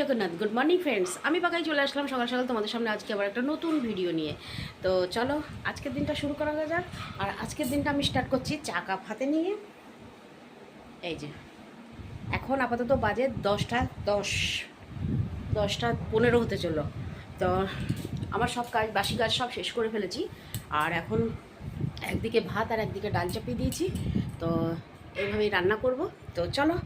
Jagannath. Good morning friends আমি পাকাই চলে আসলাম সকাল সকাল তোমাদের সামনে আজকে আবার একটা নতুন ভিডিও নিয়ে। তো চলো, আজকের দিনটা শুরু করা যাক। আর আজকের দিনটা আমি স্টার্ট করছি চা কাপ হাতে নিয়ে। এই যে, এখন আপাতত বাজে দশটা দশ, দশটা পনেরো হতে চলো তো আমার সব কাজ, বাসি কাজ সব শেষ করে ফেলেছি। আর এখন একদিকে ভাত আর একদিকে ডাল চাপিয়ে দিয়েছি। তো এইভাবেই রান্না করব। তো চলো।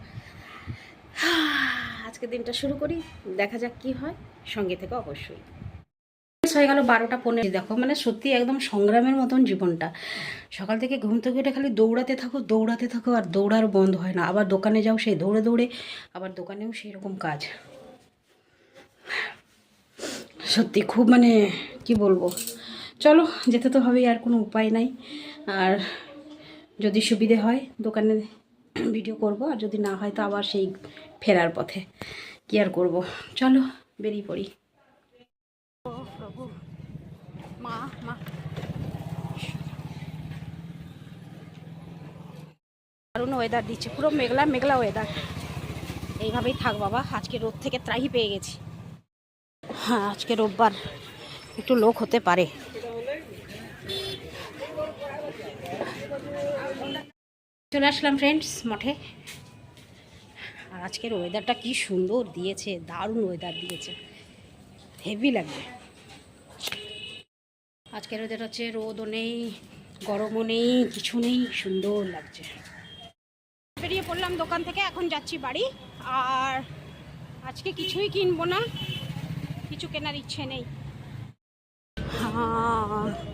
আজকের দিনটা শুরু করি, দেখা যাক কি হয়, সঙ্গে থেকে অবশ্যই। হয়ে গেল বারোটা পনেরো, দেখো মানে সত্যি একদম সংগ্রামের মতন জীবনটা। সকাল থেকে ঘুম থেকে উঠে খালি দৌড়াতে থাকো দৌড়াতে থাকো আর দৌড়ার বন্ধ হয় না। আবার দোকানে যাও, সেই দৌড়ে দৌড়ে আবার দোকানেও সেই রকম কাজ। সত্যি খুব মানে কি বলব? চলো, যেতে তো হবেই, আর কোনো উপায় নাই। আর যদি সুবিধে হয়, দোকানে ভিডিও করব, আর যদি না হয় তো আবার সেই ফেরার পথে। কি আর করব? চলো, বেরিয়ে পড়ি। মা মা। দারুণ ওয়েদার দিচ্ছে, পুরো মেঘলা মেঘলা ওয়েদার এইভাবেই থাক বাবা, আজকে রোদ থেকে ত্রাহি পেয়ে গেছি। হ্যাঁ আজকে রোববার একটু লোক হতে পারে। চলে আসলাম ফ্রেন্ডস মঠে। আর আজকের ওয়েদারটা কি সুন্দর দিয়েছে, দারুণ ওয়েদার দিয়েছে। হেভি লাগবে। আজকের ওয়েদার হচ্ছে রোদও নেই, গরমও নেই, কিছু নেই, সুন্দর লাগছে। বেরিয়ে পড়লাম দোকান থেকে, এখন যাচ্ছি বাড়ি। আর আজকে কিছুই কিনবো না, কিছু কেনার ইচ্ছে নেই। হ্যাঁ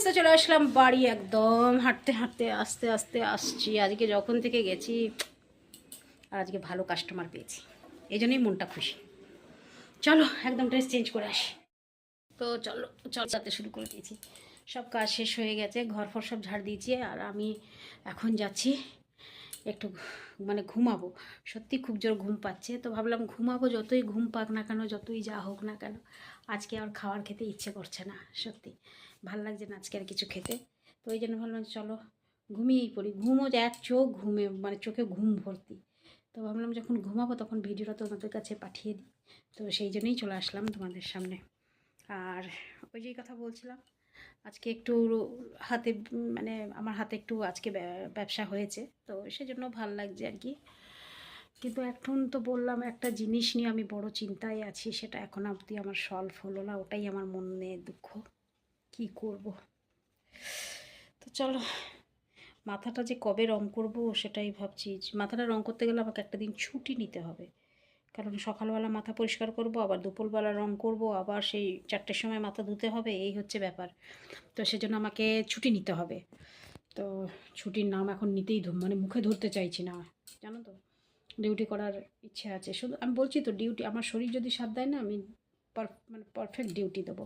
ফ্রেন্ডস তো চলে আসলাম, বাড়ি একদম হাঁটতে হাঁটতে, আস্তে আস্তে আসছি। আজকে যখন থেকে গেছি আর আজকে ভালো কাস্টমার পেয়েছি। এই জন্যই মনটা খুশি। চলো, একদম ড্রেস চেঞ্জ করে আসি। তো চলো, চল, যাতে শুরু করে দিয়েছি। সব কাজ শেষ হয়ে গেছে ঘর ফর সব ঝাড় দিয়েছি আর আমি এখন যাচ্ছি একটু মানে ঘুমাবো। সত্যি খুব জোর ঘুম পাচ্ছে। তো ভাবলাম ঘুমাবো যতই ঘুম পাক না কেন, যতই যা হোক না কেন, আজকে আর খাওয়ার খেতে ইচ্ছে করছে না, সত্যি। ভালো লাগছে না আজকে আর কিছু খেতে। তো ওই জন্য ভাবলাম চলো ঘুমিয়েই পড়ি। ঘুমও এক চোখ ঘুমে মানে চোখে ঘুম ভর্তি। তো ভাবলাম যখন ঘুমাবো তখন ভিডিওটা তোমাদের কাছে পাঠিয়ে দিই। তো সেই জন্যই চলে আসলাম তোমাদের সামনে। আর ওই যেই কথা বলছিলাম আজকে একটু হাতে মানে আমার হাতে একটু আজকে ব্যা- ব্যবসা হয়েছে। তো সেজন্য ভালো লাগছে আর কি। কিন্তু এখন তো বললাম একটা জিনিস নিয়ে আমি বড় চিন্তায় আছি, সেটা এখন অবধি আমার সলভ হলো না, ওটাই আমার মনে দুঃখ। কি করব? তো চলো, মাথাটা যে কবে রং করব সেটাই ভাবছি। মাথাটা রং করতে গেলে আমাকে একটা দিন ছুটি নিতে হবে। কারণ সকালবেলা মাথা পরিষ্কার করব, আবার দুপুরবেলা রং করব, আবার সেই চারটের সময় মাথা ধুতে হবে, এই হচ্ছে ব্যাপার। তো সেজন্য আমাকে ছুটি নিতে হবে। তো ছুটির নাম এখন নিতেই মানে মুখে ধরতে চাইছি না। জানো তো, ডিউটি করার ইচ্ছে আছে। শুধু আমি বলছি তো, ডিউটি, আমার শরীর যদি সাথ দেয় না, আমি মানে পারফেক্ট ডিউটি দেবো।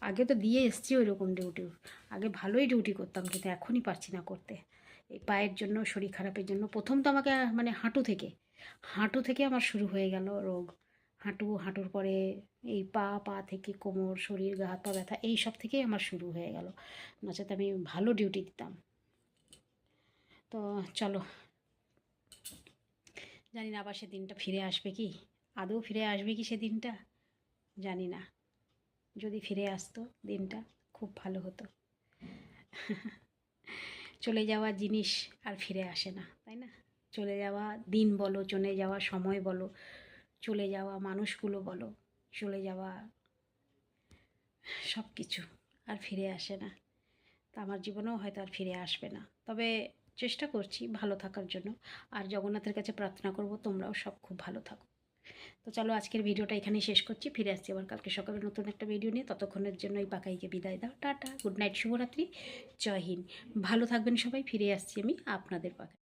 আগে তো দিয়ে এসছি ওই রকম ডিউটি। আগে ভালোই ডিউটি করতাম, কিন্তু এখনই পারছি না করতে। এই পায়ের জন্য, শরীর খারাপের জন্য। প্রথম তো আমাকে মানে হাঁটু থেকে হাঁটু থেকে আমার শুরু হয়ে গেল রোগ। হাঁটু, হাঁটুর পরে এই পা পা থেকে কোমর, শরীর, গা, হাত পা ব্যথা, এই সব থেকেই আমার শুরু হয়ে গেল। নচেত আমি ভালো ডিউটি দিতাম। তো চলো। জানি না আবার সেদিনটা ফিরে আসবে কি? আদৌ ফিরে আসবে কি সেদিনটা জানি না। যদি ফিরে আসতো দিনটা, খুব ভালো হতো। চলে যাওয়া জিনিস আর ফিরে আসে না না। চলে যাওয়া, দিন বলো চলে যাওয়া, সময় বলো, চলে যাওয়া, মানুষগুলো বলো, চলে যাওয়া সব কিছু আর ফিরে আসে না। তা আমার জীবনেও হয়তো আর ফিরে আসবে না। তবে চেষ্টা করছি ভালো থাকার জন্য। আর জগন্নাথের কাছে প্রার্থনা করব তোমরাও সব খুব ভালো থাকো। তো চলো আজকের ভিডিওটা এখানেই শেষ করছি। ফিরে আসছি আবার কালকে সকালে নতুন একটা ভিডিও নিয়ে। ততক্ষণের জন্য এই পাকাইকে বিদায় দাও। টাটা, গুড নাইট, শুভরাত্রি, জয় হিন্দ। ভালো থাকবেন সবাই। ফিরে আসছি আমি আপনাদের পাখা